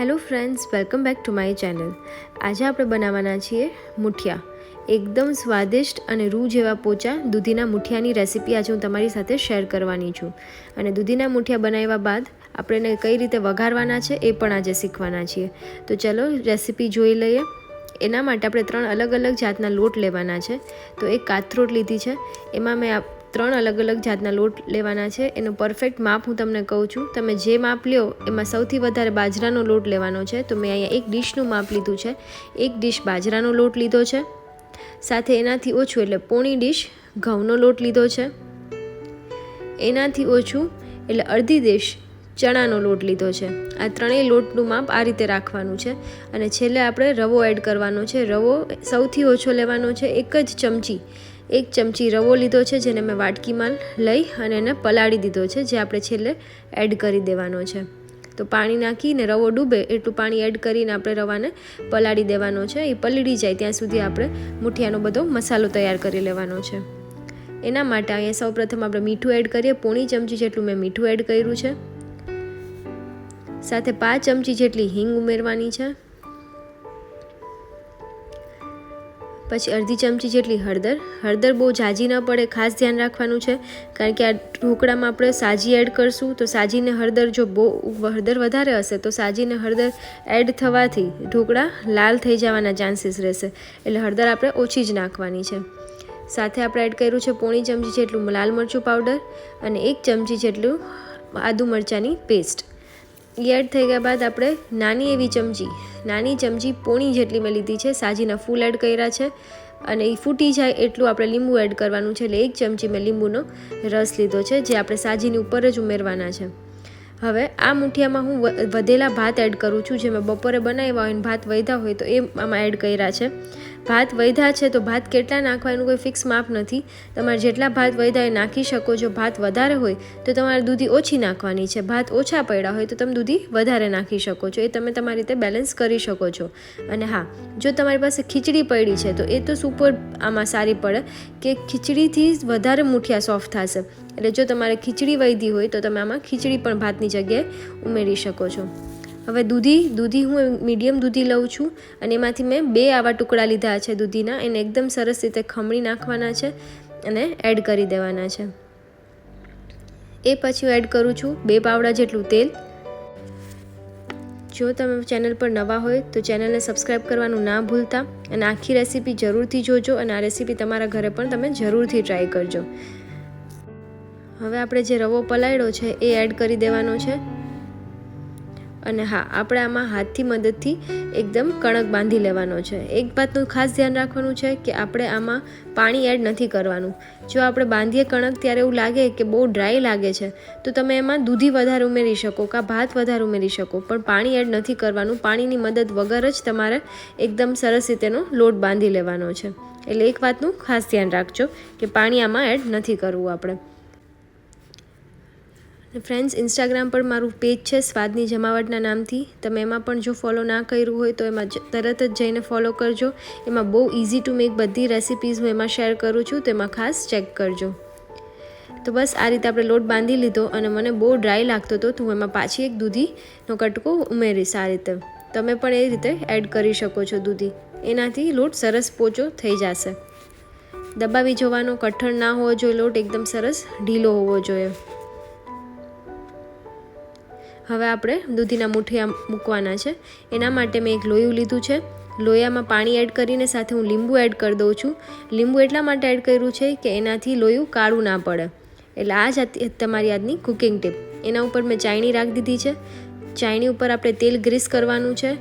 Hello friends, welcome back to my channel. આજે આપણે બનાવવાના છીએ મુઠિયા. એકદમ સ્વાદિષ્ટ અને રૂ જેવા પોચા દૂધીના મુઠિયાની રેસીપી આજે હું તમારી સાથે શેર કરવાની છું. અને દૂધીના મુઠિયા બનાવ્યા બાદ આપણે એને કઈ રીતે વઘારવાના છે એ પણ આજે શીખવાના છીએ. તો ચલો રેસીપી જોઈ લઈએ. એના માટે આપણે ત્રણ અલગ અલગ જાતના લોટ લેવાના છે. તો એક કાથરોટ લીધી છે. એમાં મેં ત્રણ અલગ અલગ જાતના લોટ લેવાના છે. એનું પરફેક્ટ માપ હું તમને કહું છું. તમે જે માપ લ્યો, એમાં સૌથી વધારે બાજરાનો લોટ લેવાનો છે. તો મેં અહીંયા એક ડીશનું માપ લીધું છે. એક ડીશ બાજરાનો લોટ લીધો છે. સાથે એનાથી ઓછું, એટલે પોણી ડીશ ઘઉંનો લોટ લીધો છે. એનાથી ઓછું, એટલે અડધી ડીશ ચણાનો લોટ લીધો છે. આ ત્રણેય લોટનું માપ આ રીતે રાખવાનું છે. અને છેલ્લે આપણે રવો એડ કરવાનો છે. રવો સૌથી ઓછો લેવાનો છે એક જ ચમચી. એક ચમચી રવો લીધો છે, જેને મેં વાટકીમાં લઈ અને એને પલાળી દીધો છે, જે આપણે છેલ્લે એડ કરી દેવાનો છે. તો પાણી નાખીને રવો ડૂબે, એટલું પાણી એડ કરીને આપણે રવાને પલાળી દેવાનો છે. એ પલળી જાય ત્યાં સુધી આપણે મુઠિયાનો બધો મસાલો તૈયાર કરી લેવાનો છે. એના માટે અહીંયા સૌપ્રથમ આપણે મીઠું એડ કરીએ. પોણી ચમચી જેટલું મેં મીઠું એડ કર્યું છે. સાથે પાંચ ચમચી જેટલી હિંગ ઉમેરવાની છે. પછી અડધી ચમચી જેટલી હળદર. હળદર બહુ જાજી ન પડે, ખાસ ધ્યાન રાખવાનું છે. કારણ કે આ ઢોકળામાં આપણે સાજી એડ કરશું, તો સાજીને હળદર જો બહુ હળદર વધારે હશે, તો સાજીને હળદર એડ થવાથી ઢોકળા લાલ થઈ જવાના ચાન્સીસ રહેશે. એટલે હળદર આપણે ઓછી જ નાખવાની છે. સાથે આપણે એડ કર્યું છે પોણી ચમચી જેટલું લાલ મરચું પાવડર અને એક ચમચી જેટલું આદુ મરચાંની પેસ્ટ. એડ થઈ ગયા બાદ આપણે નાની એવી ચમચી નાની ચમચી પોણી જેટલી મેં લીધી છે, સાજીના ફૂલ એડ કર્યા છે અને એ ફૂટી જાય એટલું આપણે લીંબુ એડ કરવાનું છે એટલે એક ચમચી મેં લીંબુનો રસ લીધો છે, જે આપણે સાજીની ઉપર જ ઉમેરવાના છે. હવે આ મુઠિયામાં હું વધેલા ભાત એડ કરું છું, જે મેં બપોરે બનાવ્યા હોય ભાત વધ્યા હોય તો એ આમાં એડ કર્યા છે. ભાત વધ્યા છે તો ભાત કેટલા નાખવા એનું કોઈ ફિક્સ માપ નથી. તમારે જેટલા ભાત વધ્યા એ નાખી શકો, જો ભાત વધારે હોય તો તમારે દૂધી ઓછી નાખવાની છે. ભાત ઓછા પડ્યા હોય તો તમે દૂધી વધારે નાખી શકો છો. એ તમે તમારી રીતે બેલેન્સ કરી શકો છો. અને હા, જો તમારી પાસે ખીચડી પડી છે તો એ તો સુપર આમાં સારી પડે કે ખીચડીથી વધારે મુઠિયા સોફ્ટ થશે. એટલે જો તમારે ખીચડી વૈધી હોય તો તમે આમાં ખીચડી પણ ભાતની જગ્યાએ ઉમેરી શકો છો. હવે દૂધી દૂધી હું મીડિયમ દૂધી લઉં છું અને એમાંથી મેં બે આવા ટુકડા લીધા છે દૂધીના એને એકદમ સરસ રીતે ખમણી નાખવાના છે અને એડ કરી દેવાના છે. એ પછી હું એડ કરું છું બે પાવડા જેટલું તેલ. જો તમે ચેનલ પર નવા હોય તો ચેનલને સબસ્ક્રાઈબ કરવાનું ના ભૂલતા અને આખી રેસીપી જરૂરથી જોજો અને આ રેસીપી તમારા ઘરે પણ તમે જરૂરથી ટ્રાય કરજો. હવે આપણે જે રવો પલાળ્યો છે એ એડ કરી દેવાનો છે. અને હા, આપણે આમાં હાથથી મદદથી એકદમ કણક બાંધી લેવાનો છે. એક વાતનું ખાસ ધ્યાન રાખવાનું છે કે આપણે આમાં પાણી એડ નથી કરવાનું. જો આપણે બાંધીએ કણક ત્યારે એવું લાગે કે બહુ ડ્રાય લાગે છે, તો તમે એમાં દૂધી વધારે ઉમેરી શકો કાં ભાત વધારે ઉમેરી શકો, પણ પાણી એડ નથી કરવાનું. પાણીની મદદ વગર જ તમારે એકદમ સરસ રીતેનો લોટ બાંધી લેવાનો છે. એટલે એક વાતનું ખાસ ધ્યાન રાખજો કે પાણી આમાં એડ નથી કરવું આપણે. ફ્રેન્ડ્સ, ઇન્સ્ટાગ્રામ પર મારું પેજ છે સ્વાદની જમાવટના નામથી. તમે એમાં પણ જો ફોલો ના કર્યું હોય તો એમાં તરત જ જઈને ફોલો કરજો. એમાં બહુ ઇઝી ટુ મેક બધી રેસિપીઝ હું એમાં શેર કરું છું, તો એમાં ખાસ ચેક કરજો. તો બસ આ રીતે આપણે લોટ બાંધી લીધો અને મને બહુ ડ્રાય લાગતો હતો તો હું એમાં પાછી એક દૂધીનો કટકો ઉમેરીશ આ રીતે. તમે પણ એ રીતે એડ કરી શકો છો દૂધી. એનાથી લોટ સરસ પોચો થઈ જશે. દબાવી જોવાનો કઠણ ના હોવો જોઈએ, લોટ એકદમ સરસ ઢીલો હોવો જોઈએ. હવે આપણે દૂધીના મુઠિયા મૂકવાના છે. એના માટે મેં એક લોયું લીધું છે. લોયામાં પાણી એડ કરીને સાથે હું લીંબુ એડ કરી દઉં છું. લીંબુ એટલા માટે એડ કર્યું છે કે એનાથી લોયું કાળું ના પડે. એટલે આ જ તમારી આજની કુકિંગ ટીપ. એના ઉપર મેં ચાયણી રાખી દીધી છે. ચાયણી ઉપર આપણે તેલ ગ્રીસ કરવાનું છે.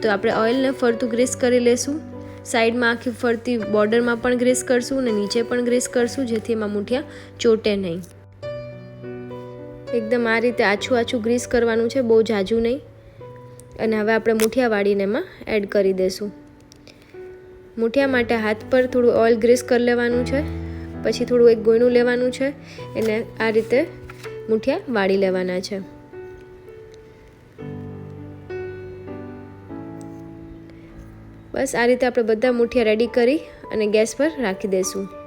તો આપણે ઓઇલને ફરતું ગ્રીસ કરી લેશું. સાઈડમાં આખી ફરતી બોર્ડરમાં પણ ગ્રીસ કરશું અને નીચે પણ ગ્રીસ કરશું જેથી એમાં મુઠિયા ચોટે નહીં. એકદમ આ રીતે આછું આછું ગ્રીસ કરવાનું છે, બહુ જાજુ નહીં. અને હવે આપણે મૂઠિયા વાળીને એમાં એડ કરી દઈશું મૂઠિયા માટે હાથ પર થોડું ઓઇલ ગ્રીસ કરી લેવાનું છે, પછી થોડું એક ગોયણું લેવાનું છે, એને આ રીતે મૂઠિયા વાળી લેવાના છે. બસ આ રીતે આપણે બધા મુઠિયા રેડી કરી અને ગેસ પર રાખી દઈશું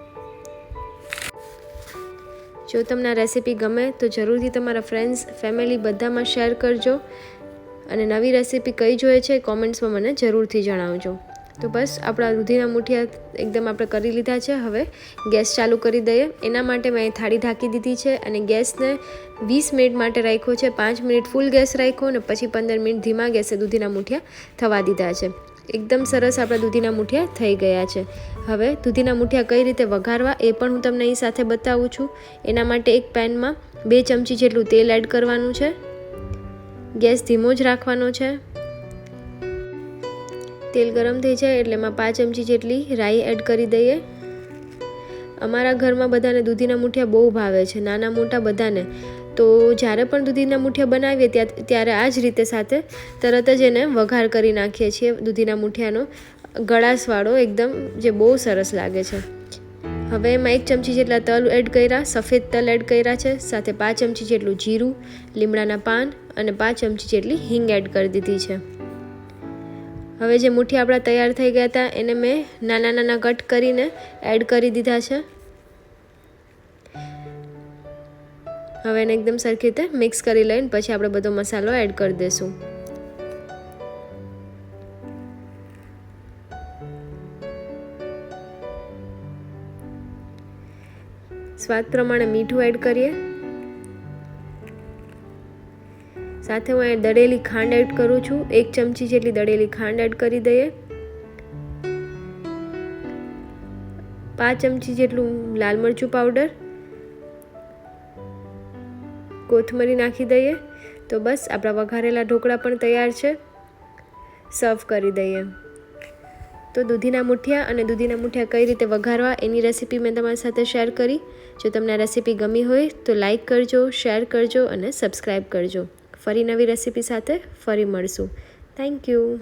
જો તમને આ રેસીપી ગમે, તો જરૂરથી તમારા ફ્રેન્ડ્સ ફેમિલી બધામાં શેર કરજો. અને નવી રેસીપી કઈ જોઈએ છે કોમેન્ટ્સમાં મને જરૂરથી જણાવજો. તો બસ, આપણા દૂધીના મુઠિયા એકદમ આપણે કરી લીધા છે. હવે ગેસ ચાલુ કરી દઈએ. એના માટે મેં થાળી ઢાંકી દીધી છે અને ગેસને વીસ મિનિટ માટે રાખ્યો છે. પાંચ મિનિટ ફૂલ ગેસ રાખ્યો અને પછી પંદર મિનિટ ધીમા ગેસે દૂધીના મુઠિયા થવા દીધા છે. એકદમ સરસ આપણા દૂધીના મુઠિયા થઈ ગયા છે. હવે દૂધીના મુઠિયા કઈ રીતે વઘારવા એ પણ હું તમને અહીં સાથે બતાવું છું. એના માટે એક પેનમાં બે ચમચી જેટલું તેલ એડ કરવાનું છે. ગેસ ધીમો જ રાખવાનો છે. તેલ ગરમ થઈ જાય એટલે એમાં પાંચ ચમચી જેટલી રાઈ એડ કરી દઈએ. અમારા ઘરમાં બધાને દૂધીના મુઠિયા બહુ ભાવે છે. નાના મોટા બધાને. તો જ્યારે પણ દૂધીના મુઠિયા બનાવીએ ત્યારે આ જ રીતે સાથે તરત જ એને વઘાર કરી નાખીએ છીએ દૂધીના મુઠિયાનો ગળાશવાળો એકદમ જે બહુ સરસ લાગે છે. હવે એમાં એક ચમચી જેટલા તલ એડ કર્યા, સફેદ તલ એડ કર્યા છે, સાથે પાંચ ચમચી જેટલું જીરું, લીમડાના પાન અને પાંચ ચમચી જેટલી હિંગ એડ કરી દીધી છે. હવે જે મુઠ્ઠી આપણા તૈયાર થઈ ગયા હતા એને મેં નાના નાના કટ કરીને એડ કરી દીધા છે. હવે એને એકદમ સરખી રીતે મિક્સ કરી લઈને પછી આપણે બધો મસાલો એડ કરી દઈશું સ્વાદ પ્રમાણે મીઠું એડ કરીએ. સાથે હું અહીં દળેલી ખાંડ એડ કરું છું. એક ચમચી જેટલી દળેલી ખાંડ એડ કરી દઈએ. પાંચ ચમચી જેટલું લાલ મરચું પાવડર કોથમરી નાખી દઈએ. તો બસ, આપણા વઘારેલા ઢોકળા પણ તૈયાર છે. સર્વ કરી દઈએ. તો દૂધીના મુઠિયા અને દૂધીના મુઠિયા કઈ રીતે વઘારવા એની રેસીપી મેં તમારી સાથે શેર કરી. જો તમને આ રેસીપી ગમી હોય તો લાઈક કરજો શેર કરજો અને સબસ્ક્રાઈબ કરજો. ફરી નવી રેસીપી સાથે ફરી મળશું. Thank you